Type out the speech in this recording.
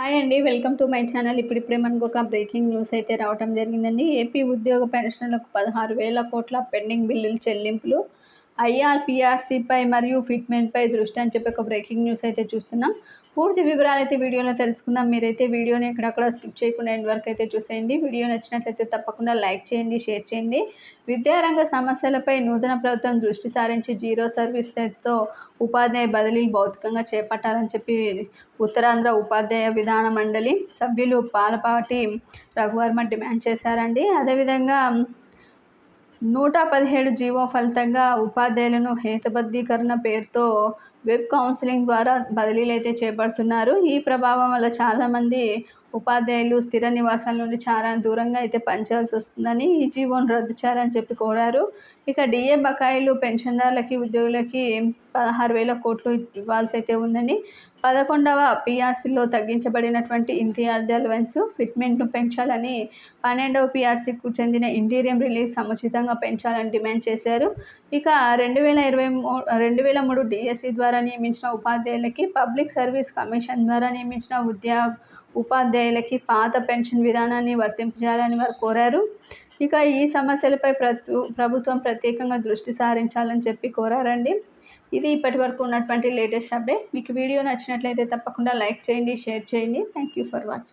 Hi అండి welcome to my channel. ఇప్పుడిప్పుడే మనకు ఒక బ్రేకింగ్ న్యూస్ అయితే రావడం జరిగిందండి. ఏపీ ఉద్యోగ పెన్షన్లకు పదహారు వేల కోట్ల పెండింగ్ బిల్లులు చెల్లింపులు ఐఆర్పిఆర్సీపై మరియు ఫిట్మెంట్పై దృష్టి అని చెప్పి ఒక బ్రేకింగ్ న్యూస్ అయితే చూస్తున్నాం. పూర్తి వివరాలు అయితే వీడియోలో తెలుసుకుందాం. మీరైతే వీడియోని ఎక్కడక్కడ స్కిప్ చేయకుండా ఎండ్ వరకు అయితే చూసేయండి. వీడియో నచ్చినట్లయితే తప్పకుండా లైక్ చేయండి షేర్ చేయండి. విద్యారంగ సమస్యలపై నూతన ప్రభుత్వం దృష్టి సారించి జీరో సర్వీస్తో ఉపాధ్యాయ బదిలీలు భౌతికంగా చేపట్టాలని చెప్పి ఉత్తరాంధ్ర ఉపాధ్యాయ విధాన మండలి సభ్యులు పాలపాటి రఘువర్మ డిమాండ్ చేశారండి. అదేవిధంగా నూట పదిహేడు జీవో ఫలితంగా ఉపాధ్యాయులను హేతుబద్ధీకరణ పేరుతో వెబ్ కౌన్సిలింగ్ ద్వారా బదిలీలు అయితే చేపడుతున్నారు. ఈ ప్రభావం వల్ల చాలామంది ఉపాధ్యాయులు స్థిర నివాసాల నుండి చాలా దూరంగా అయితే పనిచేయాల్సి వస్తుందని ఈ జీవోను రద్దు చేయాలని చెప్పి కోరారు. ఇక డిఏ బకాయిలు పెన్షన్దారులకి ఉద్యోగులకి పదహారు వేల కోట్లు ఇవ్వాల్సి అయితే ఉందని పదకొండవ పీఆర్సీలో తగ్గించబడినటువంటి ఇంతియాజ్ అలవెన్స్ ఫిట్మెంట్ను పెంచాలని పన్నెండవ పీఆర్సీకు చెందిన ఇంటీరియం రిలీఫ్ సముచితంగా పెంచాలని డిమాండ్ చేశారు. ఇక రెండు వేల ఇరవై మూడు రెండు వేల మూడు డిఎస్సి ద్వారా నియమించిన ఉపాధ్యాయులకి పబ్లిక్ సర్వీస్ కమిషన్ ద్వారా నియమించిన ఉద్యోగ ఉపాధ్యాయులకి పాత పెన్షన్ విధానాన్ని వర్తింపజేయాలని వారు కోరారు. ఇక ఈ సమస్యలపై ప్రభుత్వం ప్రత్యేకంగా దృష్టి సారించాలని చెప్పి కోరారండి. ఇది ఇప్పటి వరకు ఉన్నటువంటి లేటెస్ట్ అప్డేట్. మీకు వీడియో నచ్చినట్లయితే తప్పకుండా లైక్ చేయండి షేర్ చేయండి. Thank you for watching